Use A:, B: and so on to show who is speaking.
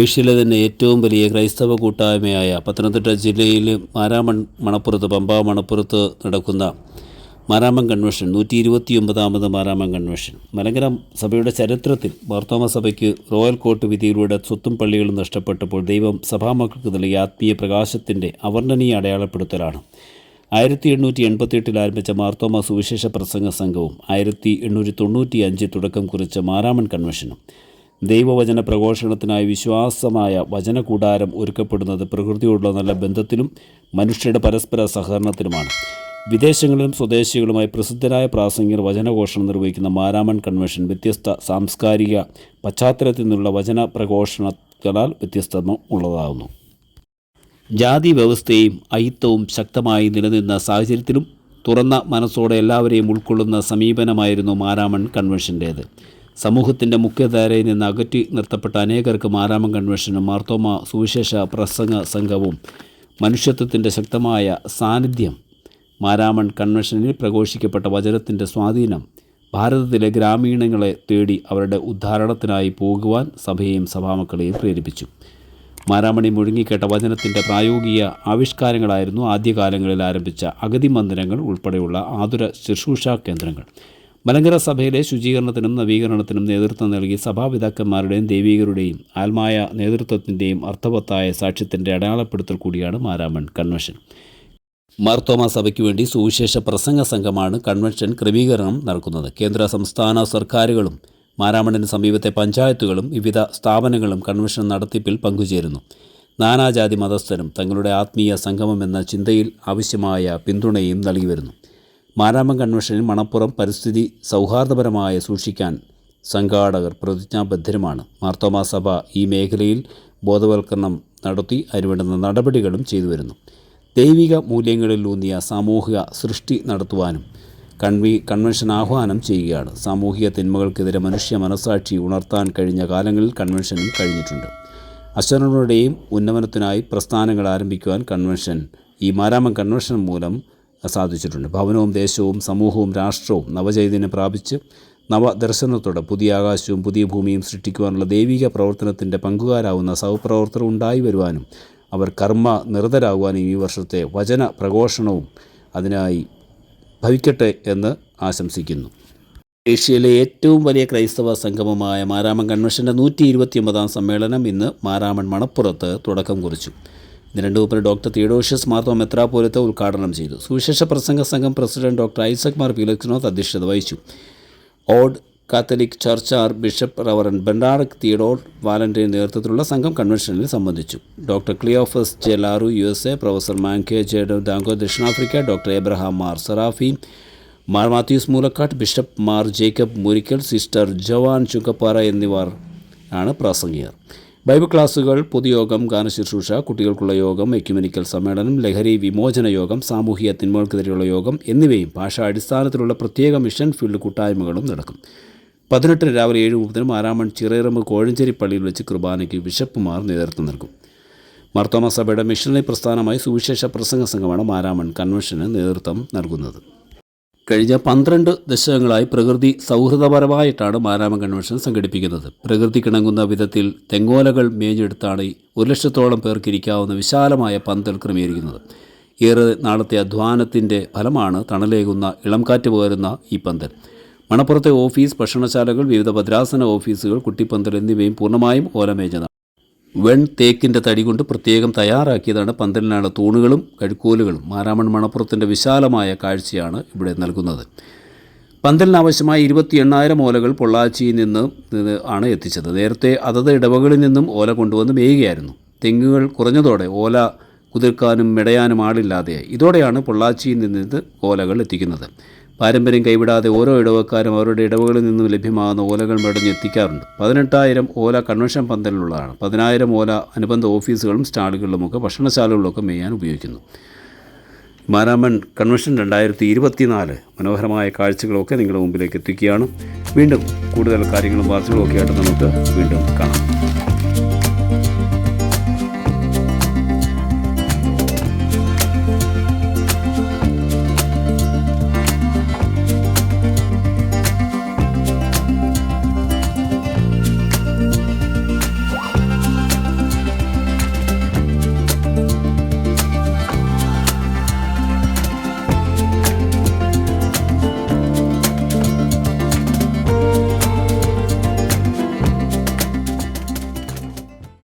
A: ഏഷ്യയിലെ തന്നെ ഏറ്റവും വലിയ ക്രൈസ്തവ കൂട്ടായ്മയായ പത്തനംതിട്ട ജില്ലയിൽ മാരാമൺ മണപ്പുറത്ത് പമ്പ മണപ്പുറത്ത് നടക്കുന്ന മാരാമൻ കൺവെൻഷൻ നൂറ്റി ഇരുപത്തിയൊമ്പതാമത് മാരാമൻ കൺവെൻഷൻ. മലങ്കര സഭയുടെ ചരിത്രത്തിൽ മാർത്തോമ സഭയ്ക്ക് റോയൽ കോർട്ട് വിധിയിലൂടെ സ്വത്തും പള്ളികളും നഷ്ടപ്പെട്ടപ്പോൾ ദൈവം സഭാമക്കൾക്ക് നൽകിയ ആത്മീയ പ്രകാശത്തിന്റെ അവർണനീയ അടയാളപ്പെടുത്തലാണ്. ആയിരത്തി എണ്ണൂറ്റി എൺപത്തിയെട്ടിൽ ആരംഭിച്ച മാർത്തോമ സുവിശേഷ പ്രസംഗ സംഘവും ആയിരത്തി എണ്ണൂറ്റി തൊണ്ണൂറ്റി അഞ്ച് തുടക്കം കുറിച്ച മാരാമൻ കൺവെൻഷനും ദൈവവചന പ്രഘോഷണത്തിനായി വിശ്വാസമായ വചനകൂടാരം ഒരുക്കപ്പെടുന്നത് പ്രകൃതിയോടുള്ള നല്ല ബന്ധത്തിലും മനുഷ്യരുടെ പരസ്പര സഹകരണത്തിലുമാണ് വിദേശങ്ങളിലും സ്വദേശികളുമായി പ്രസിദ്ധരായ പ്രാസംഗികർ വചനഘോഷണം നിർവഹിക്കുന്ന മാരാമൺ കൺവെൻഷൻ വ്യത്യസ്ത സാംസ്കാരിക പശ്ചാത്തലത്തിൽ നിന്നുള്ള വചന പ്രഘോഷണങ്ങളാൽ വ്യത്യസ്തത ഉള്ളതാകുന്നു ജാതി വ്യവസ്ഥയും അയിത്തവും ശക്തമായി നിലനിന്ന സാഹചര്യത്തിലും തുറന്ന മനസ്സോടെ എല്ലാവരെയും ഉൾക്കൊള്ളുന്ന സമീപനമായിരുന്നു മാരാമൺ കൺവെൻഷന്റേത്. സമൂഹത്തിന്റെ മുഖ്യധാരയിൽ നിന്ന് അകറ്റി നിർത്തപ്പെട്ട അനേകർക്ക് മാരാമൻ കൺവെൻഷനും മാർത്തോമ സുവിശേഷ പ്രസംഗ സംഘവും മനുഷ്യത്വത്തിന്റെ ശക്തമായ സാന്നിധ്യം മാരാമൺ കൺവെൻഷനിൽ പ്രഘോഷിക്കപ്പെട്ട വചനത്തിന്റെ സ്വാധീനം ഭാരതത്തിലെ ഗ്രാമീണങ്ങളെ തേടി അവരുടെ ഉദ്ധാരണത്തിനായി പോകുവാൻ സഭയെയും സഭാമക്കളെയും പ്രേരിപ്പിച്ചു. മാരാമണി മുഴുങ്ങിക്കേട്ട വചനത്തിന്റെ പ്രായോഗിക ആവിഷ്കാരങ്ങളായിരുന്നു ആദ്യകാലങ്ങളിൽ ആരംഭിച്ച അഗതി മന്ദിരങ്ങൾ ഉൾപ്പെടെയുള്ള ആതുര ശുശ്രൂഷാ കേന്ദ്രങ്ങൾ. മലങ്കര സഭയിലെ ശുചീകരണത്തിനും നവീകരണത്തിനും നേതൃത്വം നൽകി സഭാപിതാക്കന്മാരുടെയും ദൈവികരുടെയും ആത്മായ നേതൃത്വത്തിന്റെയും അർത്ഥവത്തായ സാക്ഷ്യത്തിന്റെ അടയാളപ്പെടുത്തൽ കൂടിയാണ് മാരാമൺ കൺവെൻഷൻ. മാർത്തോമ സഭയ്ക്ക് വേണ്ടി സുവിശേഷ പ്രസംഗ സംഘമാണ് കൺവെൻഷൻ ക്രമീകരണം നടക്കുന്നത്. കേന്ദ്ര സംസ്ഥാന സർക്കാരുകളും മാരാമണിന് സമീപത്തെ പഞ്ചായത്തുകളും വിവിധ സ്ഥാപനങ്ങളും കൺവെൻഷൻ നടത്തിപ്പിൽ പങ്കുചേരുന്നു. നാനാജാതി മതസ്ഥരും തങ്ങളുടെ ആത്മീയ സംഗമം എന്ന ചിന്തയിൽ ആവശ്യമായ പിന്തുണയും നൽകി വരുന്നു. മാരാമൻ കൺവെൻഷനിൽ മണപ്പുറം പരിസ്ഥിതി സൗഹാർദ്ദപരമായി സൂക്ഷിക്കാൻ സംഘാടകർ പ്രതിജ്ഞാബദ്ധരുമാണ്. മാർത്തോമാ സഭ ഈ മേഖലയിൽ ബോധവൽക്കരണം നടത്തി അതിനുവേണ്ടുന്ന നടപടികളും ചെയ്തു വരുന്നു. ദൈവിക മൂല്യങ്ങളിലൂന്നിയ സാമൂഹിക സൃഷ്ടി നടത്തുവാനും കൺവി കൺവെൻഷൻ ആഹ്വാനം ചെയ്യുകയാണ്. സാമൂഹിക തിന്മകൾക്കെതിരെ മനുഷ്യ മനസാക്ഷി ഉണർത്താൻ കഴിഞ്ഞ കാലങ്ങളിൽ കൺവെൻഷനും കഴിഞ്ഞിട്ടുണ്ട്. അശ്വരങ്ങളുടെയും ഉന്നമനത്തിനായി പ്രസ്ഥാനങ്ങൾ ആരംഭിക്കുവാൻ കൺവെൻഷൻ ഈ മാരാമൻ കൺവെൻഷൻ മൂലം സാധിച്ചിട്ടുണ്ട്. ഭവനവും ദേശവും സമൂഹവും രാഷ്ട്രവും നവചൈതന്യം പ്രാപിച്ച് നവദർശനത്തോടെ പുതിയ ആകാശവും പുതിയ ഭൂമിയും സൃഷ്ടിക്കുവാനുള്ള ദൈവിക പ്രവർത്തനത്തിന്റെ പങ്കുകാരാവുന്ന സഹപ്രവർത്തകർ ഉണ്ടായി വരുവാനും അവർ കർമ്മ നിരതരാകുവാനും ഈ വർഷത്തെ വചന പ്രഘോഷണവും അതിനായി ഭവിക്കട്ടെ എന്ന് ആശംസിക്കുന്നു. ഏഷ്യയിലെ ഏറ്റവും വലിയ ക്രൈസ്തവ സംഗമമായ മാരാമൻ കൺവെൻഷന്റെ നൂറ്റി ഇരുപത്തിയൊമ്പതാം സമ്മേളനം ഇന്ന് മാരാമൺ മണപ്പുറത്ത് തുടക്കം കുറിച്ചു. ഇന്ന് രണ്ട് മുപ്പത് ഡോക്ടർ തിയോഡോഷ്യസ് മാർത്തോ മെത്രാപോലത്തെ ഉദ്ഘാടനം ചെയ്തു. സുവിശേഷ പ്രസംഗ സംഘം പ്രസിഡന്റ് ഡോക്ടർ ഐസക് മാർ പീലക്സിനോത്ത് അധ്യക്ഷത വഹിച്ചു. Old Catholic church archbishop reverend ബെൻഡാറക് Theodore Valentine നേതൃത്വത്തിലുള്ള സംഘം കൺവെൻഷനിൽ സംബന്ധിച്ചു. Doctor Cleophus J LaRue U S A professor മാങ്കേ J ഡാങ്കോ ദക്ഷിണാഫ്രിക്ക ഡോക്ടർ എബ്രഹാം മാർ സറാഫി മാർ മാത്യൂസ് മൂലക്കാട്ട് ബിഷപ്പ് മാർ ജേക്കബ് മുരിക്കൽ സിസ്റ്റർ ജവാൻ ചുങ്കപ്പാറ എന്നിവർ ആണ് പ്രാസംഗികർ. ബൈബിൾ ക്ലാസുകൾ പൊതുയോഗം ഗാനശുശ്രൂഷ കുട്ടികൾക്കുള്ള യോഗം എക്യുമെനിക്കൽ സമ്മേളനം ലഹരി വിമോചന യോഗം സാമൂഹിക തിന്മകൾക്കെതിരെയുള്ള യോഗം എന്നിവയും ഭാഷാടിസ്ഥാനത്തിലുള്ള പ്രത്യേക മിഷൻ ഫീൽഡ് കൂട്ടായ്മകളും നടക്കും. പതിനെട്ടിന് രാവിലെ ഏഴ് മുപ്പതിനും ആറാമൺ ചിറയിറമ്പ് കോഴഞ്ചേരി പള്ളിയിൽ വെച്ച് കുർബാനയ്ക്ക് ബിഷപ്പുമാർ നേതൃത്വം നൽകും. മാർത്തോമ സഭയുടെ മിഷണറി പ്രസ്ഥാനമായി സുവിശേഷ പ്രസംഗ സംഘമാണ് മാരാമൺ കൺവെൻഷന് നേതൃത്വം നൽകുന്നത്. കഴിഞ്ഞ പന്ത്രണ്ട് ദശകങ്ങളായി പ്രകൃതി സൗഹൃദപരമായിട്ടാണ് മാരാമൻ കൺവെൻഷൻ സംഘടിപ്പിക്കുന്നത്. പ്രകൃതിക്കിണങ്ങുന്ന വിധത്തിൽ തെങ്ങോലകൾ മേഞ്ഞെടുത്താണ് ഒരു ലക്ഷത്തോളം പേർക്കിരിക്കാവുന്ന വിശാലമായ പന്തൽ ക്രമീകരിക്കുന്നത്. ഏറെ നാളത്തെ അധ്വാനത്തിന്റെ ഫലമാണ് തണലേകുന്ന ഇളംകാറ്റ് പോരുന്ന ഈ പന്തൽ. മണപ്പുറത്തെ ഓഫീസ് ഭക്ഷണശാലകൾ വിവിധ ഭദ്രാസന ഓഫീസുകൾ കുട്ടിപ്പന്തൽ എന്നിവയും പൂർണമായും ഓലമേഞ്ഞതാണ്. വെൺ തേക്കിന്റെ തടി കൊണ്ട് പ്രത്യേകം തയ്യാറാക്കിയതാണ് പന്തലിനാണ് തൂണുകളും കഴുക്കോലുകളും. മാരാമൺ മണപ്പുറത്തിന്റെ വിശാലമായ കാഴ്ചയാണ് ഇവിടെ നൽകുന്നത്. പന്തലിന് ആവശ്യമായ ഇരുപത്തി എണ്ണായിരം ഓലകൾ പൊള്ളാച്ചിയിൽ നിന്ന് ആണ് എത്തിച്ചത്. നേരത്തെ അതത് ഇടവകളിൽ നിന്നും ഓല കൊണ്ടുവന്ന് മേയുകയായിരുന്നു. തെങ്ങുകൾ കുറഞ്ഞതോടെ ഓല കുതിർക്കാനും മെടയാനും ആളില്ലാതെ ഇതോടെയാണ് പൊള്ളാച്ചിയിൽ നിന്ന് ഓലകൾ എത്തിക്കുന്നത്. പാരമ്പര്യം കൈവിടാതെ ഓരോ ഇടവക്കാരും അവരുടെ ഇടവുകളിൽ നിന്നും ലഭ്യമാകുന്ന ഓലകൾ മെടഞ്ഞ് എത്തിക്കാറുണ്ട്. പതിനെട്ടായിരം ഓല കൺവെൻഷൻ പന്തലിലുള്ളതാണ് പതിനായിരം ഓല അനുബന്ധ ഓഫീസുകളും സ്റ്റാളുകളിലുമൊക്കെ ഭക്ഷണശാലകളിലൊക്കെ മെയ്യാൻ ഉപയോഗിക്കുന്നു. മാരാമൺ കൺവെൻഷൻ രണ്ടായിരത്തി ഇരുപത്തിനാല് മനോഹരമായ കാഴ്ചകളൊക്കെ നിങ്ങളുടെ മുമ്പിലേക്ക് എത്തിക്കുകയാണ്. വീണ്ടും കൂടുതൽ കാര്യങ്ങളും വാർത്തകളും ഒക്കെ ആയിട്ട് നമുക്ക് വീണ്ടും കാണാം.